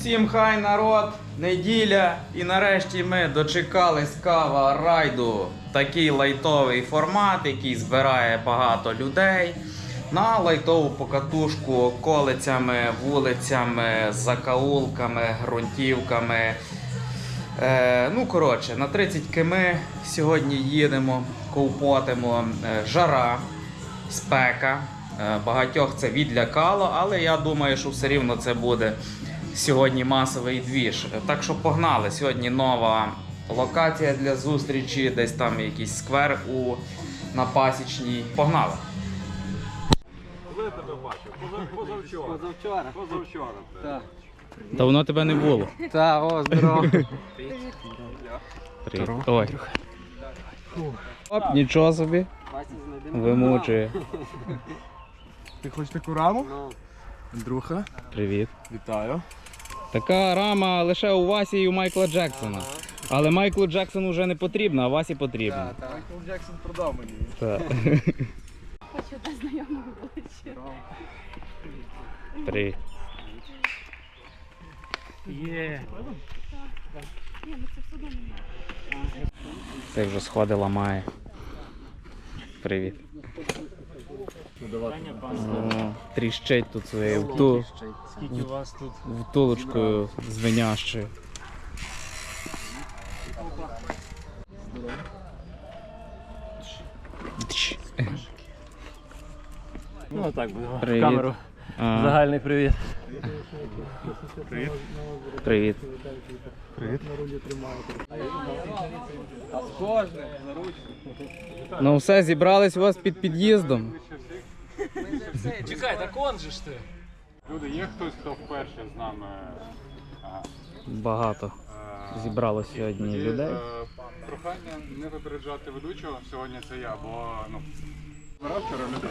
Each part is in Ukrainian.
Всім хай народ, неділя. І нарешті ми дочекались кава райду. Такий лайтовий формат, який збирає багато людей. На лайтову покатушку околицями, вулицями, закаулками, ґрунтівками. Е, ну, коротше, на 30 км сьогодні їдемо, ковпотимо. Е, жара, спека. Е, багатьох це відлякало, але я думаю, що все рівно це буде сьогодні масовий двіж. Так що погнали. Сьогодні нова локація для зустрічі, десь там якийсь сквер у на пасічній. Погнали! Коли я тебе бачив? Позавчора. Позавчора. Позавчора. Так. Давно тебе не було. Та, о, здорово. Привіт. Ой. Оп, нічого собі. Вимучує. Ти хочеш таку раму? Ну, Привіт. Вітаю. Така рама лише у Васі і у Майкла Джексона. Але Майклу Джексону вже не потрібна, а Васі потрібна. та, та. Майкл Джексон продав мені. Так. Хочу до знайомого обличчя. Привіт. Є. Ні, ну це все одно немає. Це вже сходи ламає. Привіт. О, тріщить тут своєю вту... Скільки у вас тут? втулочкою звенящою. Ну так, будемо. в Привіт. камеру. А, Загальний привіт. Привіт. Ну все, зібрались у вас під під'їздом. Чекай, так он же ж ти. Люди, є хтось, хто вперше з нами Багато е, зібрало сьогодні людей. е, Прохання не випереджати ведучого. Сьогодні це я, бо ну. Збирав вчора людей.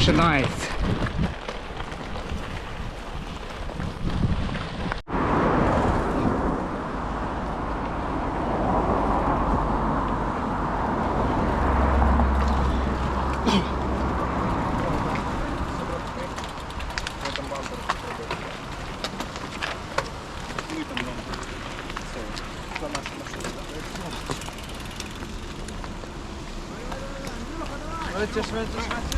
починається. Швидше, швидше, швидше.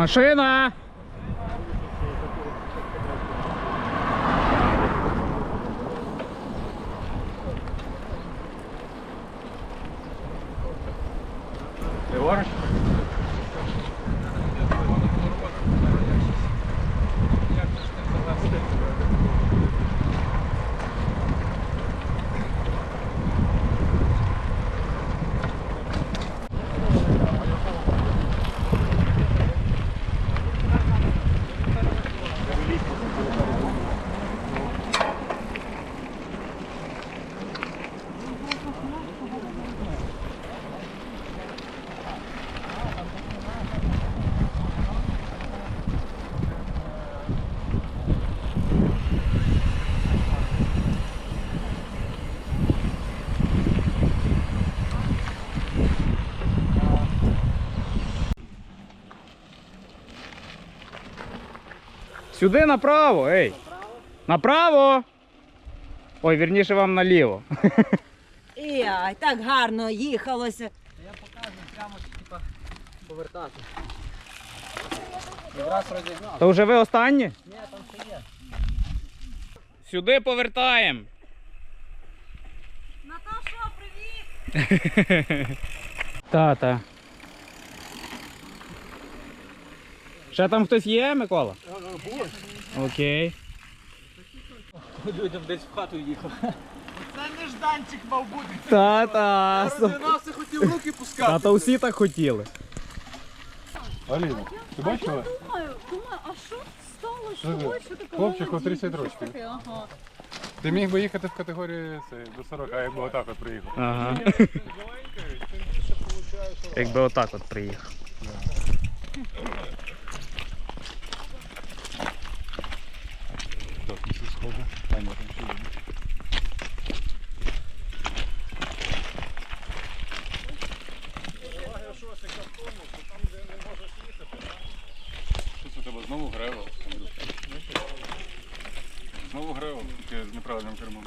Машина! Сюди направо, ей! Направо! Ой, вірніше вам наліво. Ай, так гарно їхалося. То вже ви останні? Ні, там ще є. Сюди повертаємо. Наташо, привіт! Та-та. Ще там хтось є, Микола? Окей. Людям десь в хату їхав. Це нежданчик мав бути. Та-та. Розвинався, хотів руки пускати. Та-та усі так хотіли. Аліна, ти бачила? Думаю, думаю, а що стало? Що таке? Хлопчику Вона 30 щось років. таке, Ага. Ти міг би їхати в категорії це, до 40, а якби отак от приїхав. Ага. Якби отак от приїхав. Так, ну це схоже. А, ні, там ще є. Що це у тебе знову грево? Андрюша? Знову грево, тільки з неправильним кермом.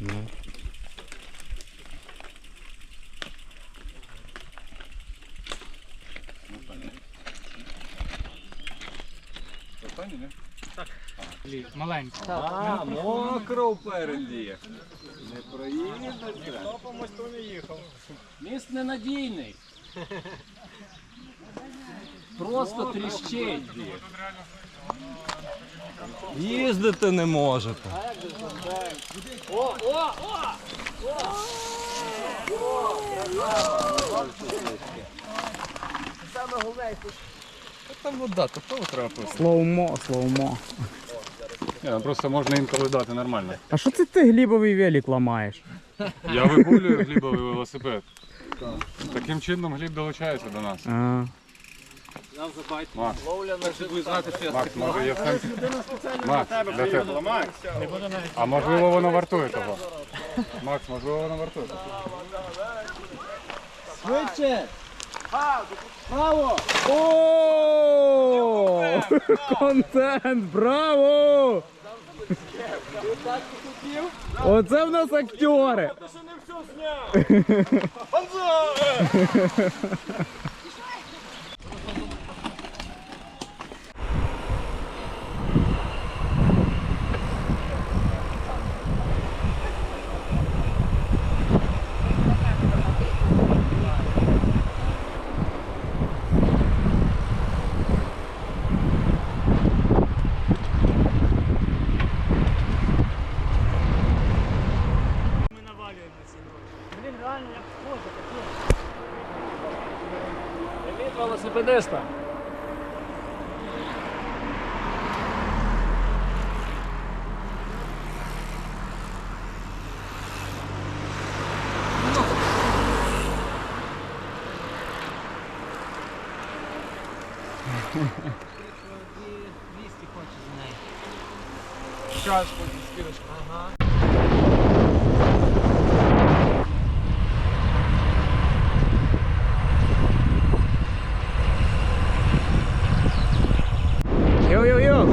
Ну. Останній, ні? Маленький. А, мокро впереді. Не проїдеться. Міст ненадійний. Просто тріщить. Їздити не можете. О, о! О! Там вода, то того треба пити. Слоумо, слоумо. Ні, ну просто можна інколи дати нормально. А що це ти глібовий велик ламаєш? Я вигулюю глібовий велосипед. Таким чином гліб долучається до нас. А, Макс. Макс, може є сенс. Макс, для тебе. А можливо воно вартує того. Макс, можливо воно вартує того. О! Контент, браво! Оце в нас актери. Привіт, Час потім скинеш. Ага. Йо-йо-йо!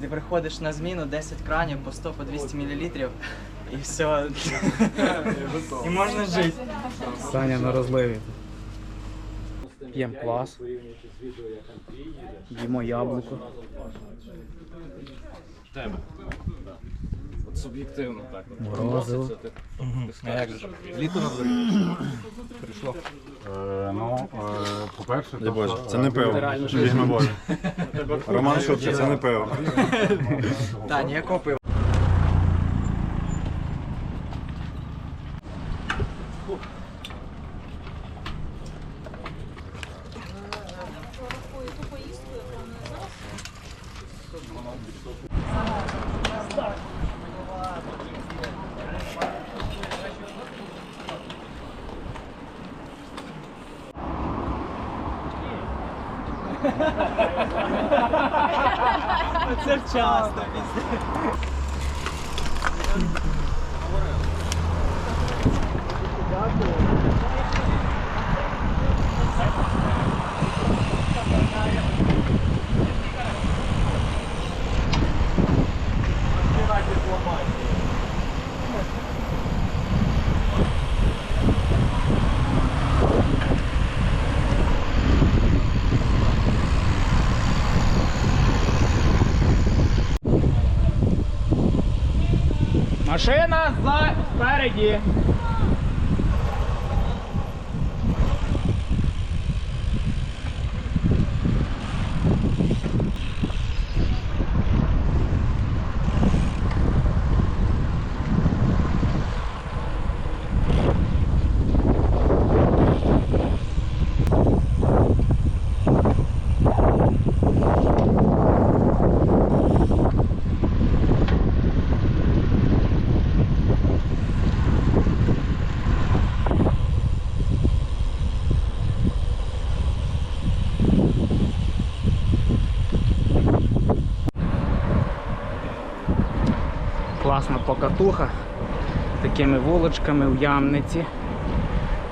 Ти приходиш на зміну 10 кранів по 100 по 200 мл і все. і можна жити. Саня на розливі. П'ємо квас. Їмо яблуко. Тебе. От суб'єктивно так. Морозиво. Літо на дворі. Прийшло. Е, ну, е, По-перше, то, Боже, це не пиво. Реально Візьми Боже. Роман Шутка, це не пиво. Та, ніякого пива. Це вчасно. Машина за спереді. Покатуха. Такими вуличками в ямниці.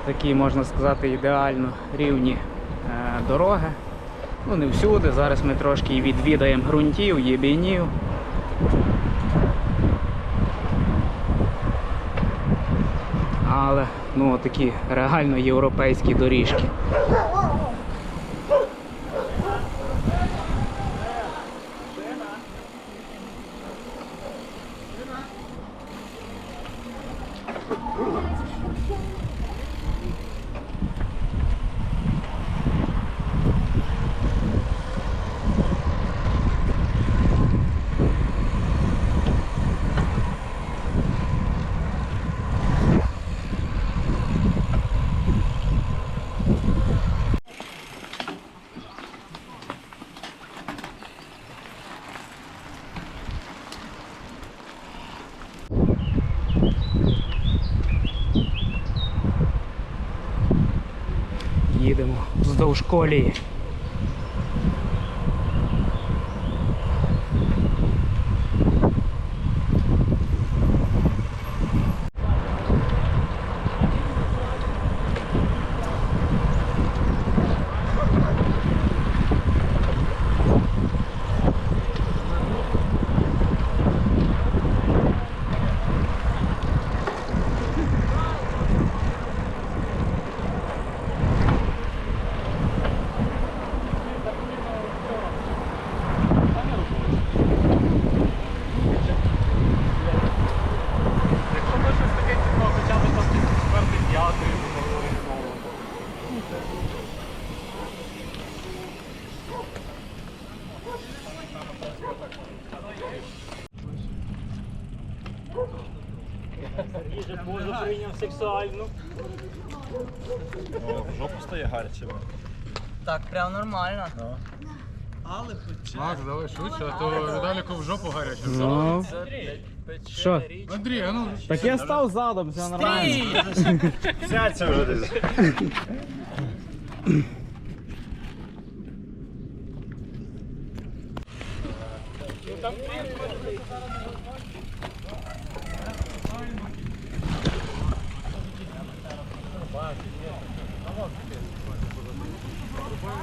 Такі, можна сказати, ідеально рівні е, дороги. Ну, не всюди. Зараз ми трошки відвідаємо ґрунтів, єбінів. Але ну, такі реально європейські доріжки. Їдемо вздовж колії. Жопу стає гаряче. Так, прям нормально. Макс, давай швидше, а то Віталіку в жопу гаряче. Ну. Що? Андрій, а ну Так я став задом, все нормально. Сядься вже десь.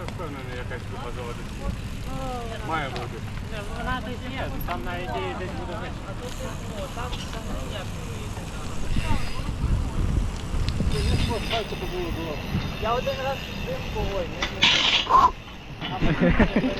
я впевнений, якась тут заводиться. Має бути. Я один раз з погодні. І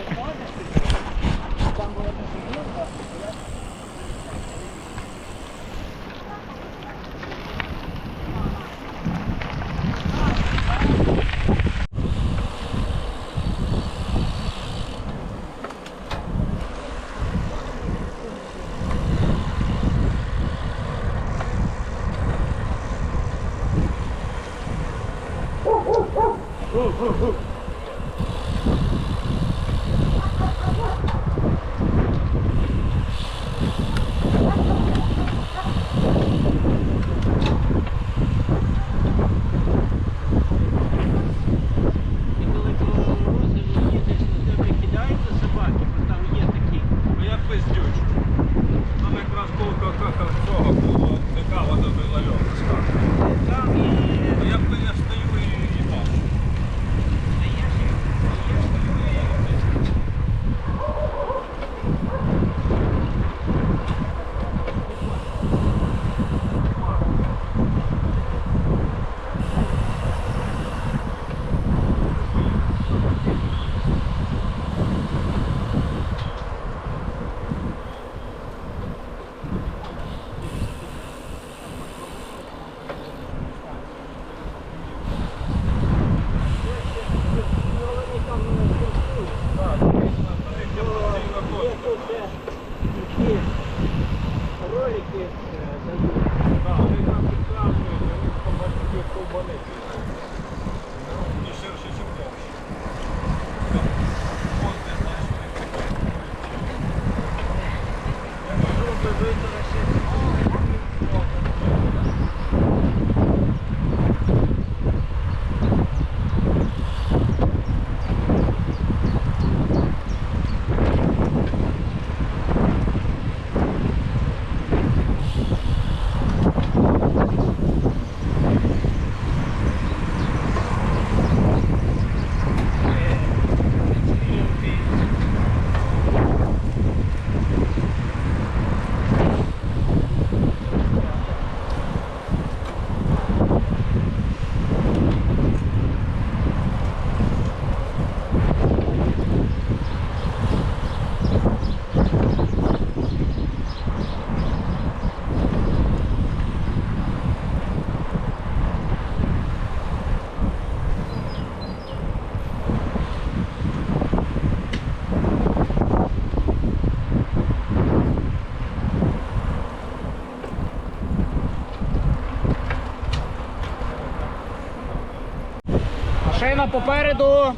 Машина попереду.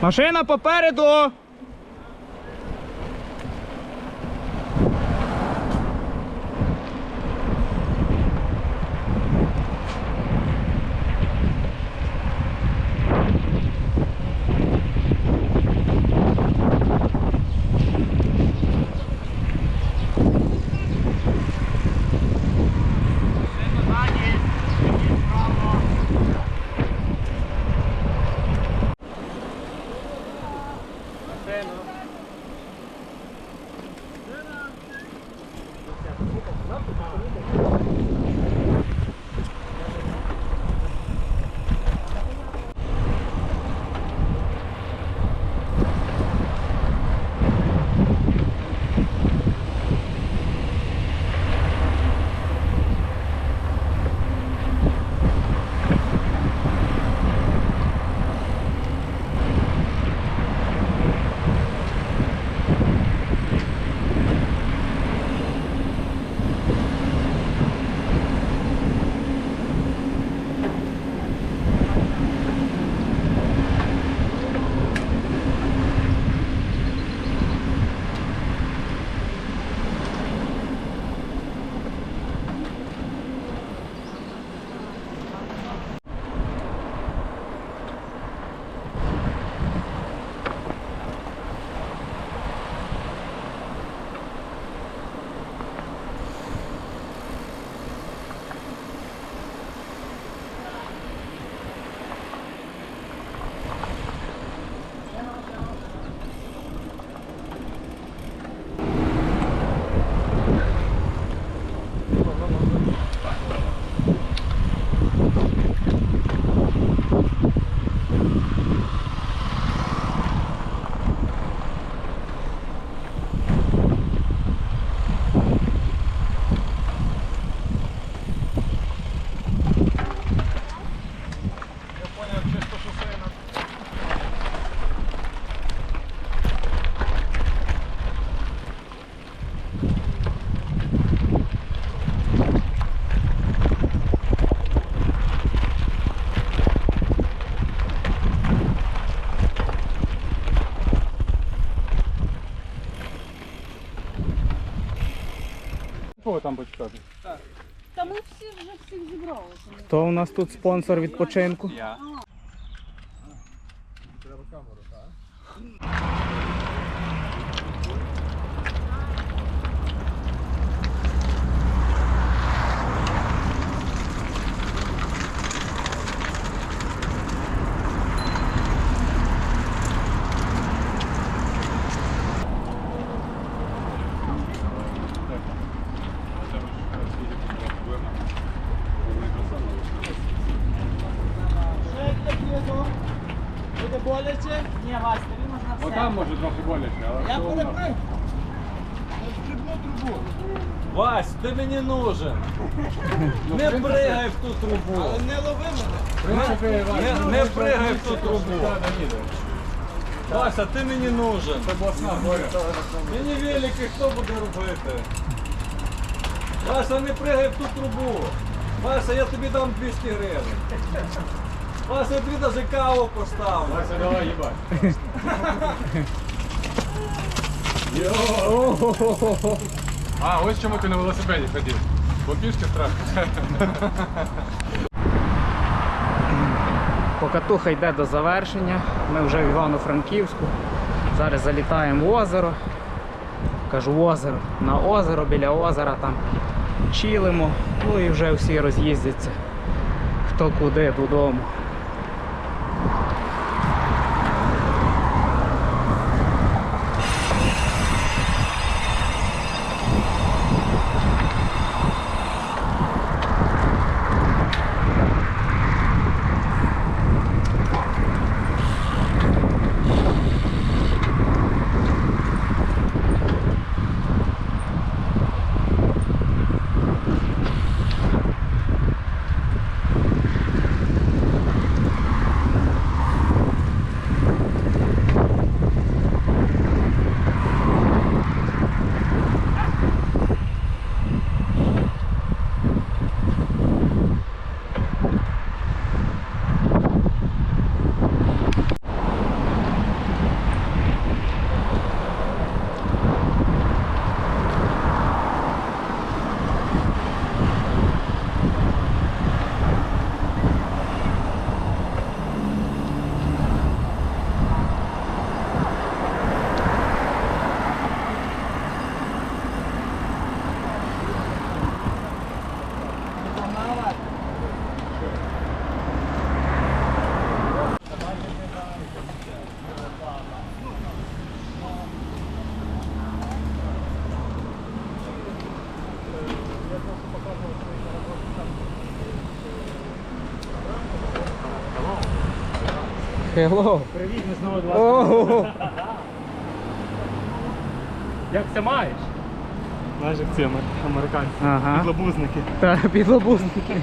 Машина попереду. Там почекати. Та ми всі вже всіх зібралися. Хто у нас тут спонсор відпочинку? Я. Буде боляче? Ні, Вась, тобі можна все. Отам може трохи боляче, але Я все одно. переприв. Вась, ти мені нужен. Не пригай в ту трубу. Але не лови мене. Не- не пригай в ту трубу. Вася, ти мені нужен. Це обласна горя. Мені велики хто буде робити? Вася, не пригай в ту трубу. Вася, я тобі дам 200 гривень. Вася, я тобі навіть каву поставлю. Вася, давай їбать. А, ось чому ти на велосипеді ходив. Бо пішки страшно. Покатуха йде до завершення. Ми вже в Івано-Франківську. Зараз залітаємо в озеро. Кажу в озеро. На озеро, біля озера там чилимо. Ну і вже всі роз'їздяться. Хто куди додому. Hello. Привіт, ми знову два. Ого. Як це маєш? Знаєш, як ці американці. Ага. Підлобузники. Так, підлобузники.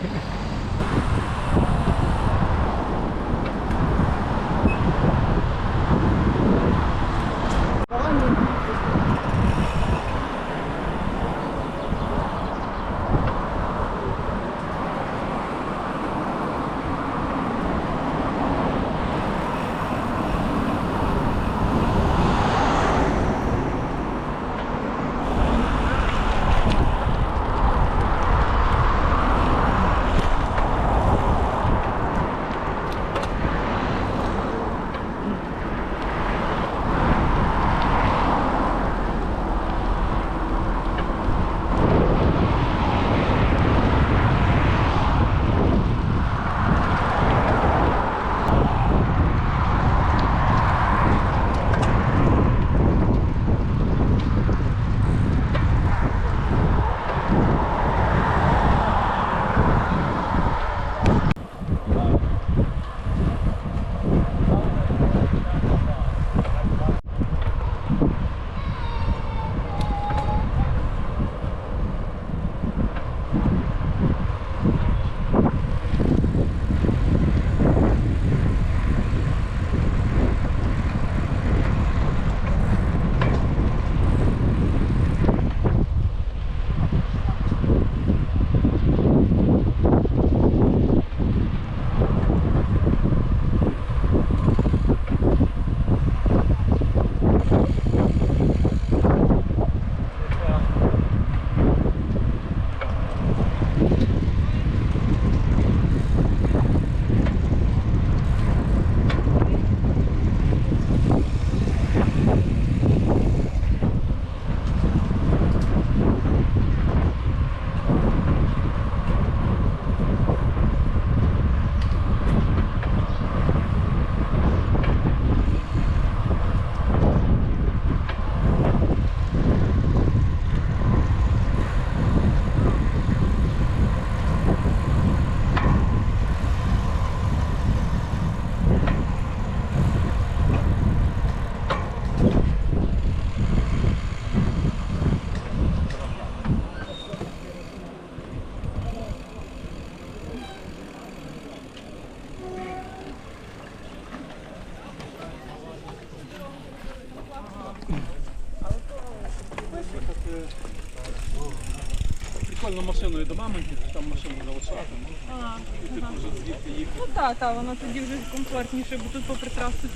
Прикольно машиною до мамоньки, там машину залишати. А, І ти вже звідти їхати. ну так, так, воно тоді вже комфортніше, бо тут попри трасу.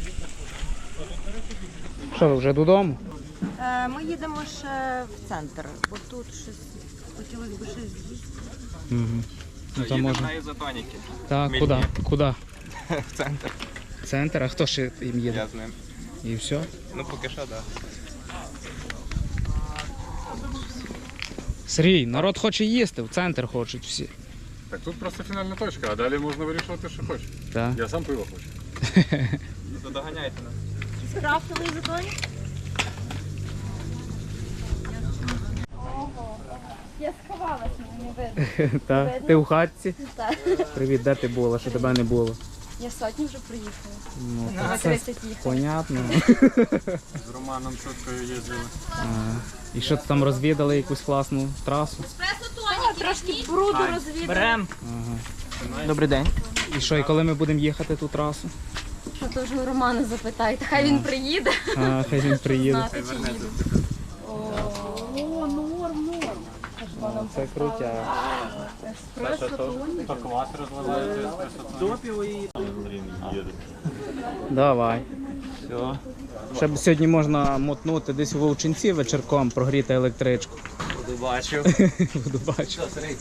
Що, ви вже додому? Е, ми їдемо ще в центр, бо тут щось хотілося б щось з'їсти. Угу. Ну, то можна. на ізотоніки. Так, Мені. куди? Куди? В центр. Центр, а хто ще їм їде? з ним. І все? Ну поки що, так. Сергій, народ хоче їсти, в центр хочуть всі. Так тут просто фінальна точка, а далі можна вирішувати, що хочеш. Так. Я сам пиво хочу. Да. Доганяйте нас. Крафтовий жетон? Я сховалась, мені не видно. Так. Ти в хатці? Так. Привіт, де ти була, що тебе не було? Я сотні вже приїхала. Ну, На так це 30 їх. понятно. З Романом чіткою їздили. А, і що ти там розвідали якусь класну трасу? Трошки бруду розвідала. Ага. Добрий день. І що, і коли ми будемо їхати ту трасу? А то вже у Романа запитайте, хай він приїде. А, хай він приїде. Знати, чи їде. Це крутя. Давай. Все. Ще б сьогодні можна мотнути десь у Вовчинці вечірком, прогріти електричку. Буду бачив. Буду бачити.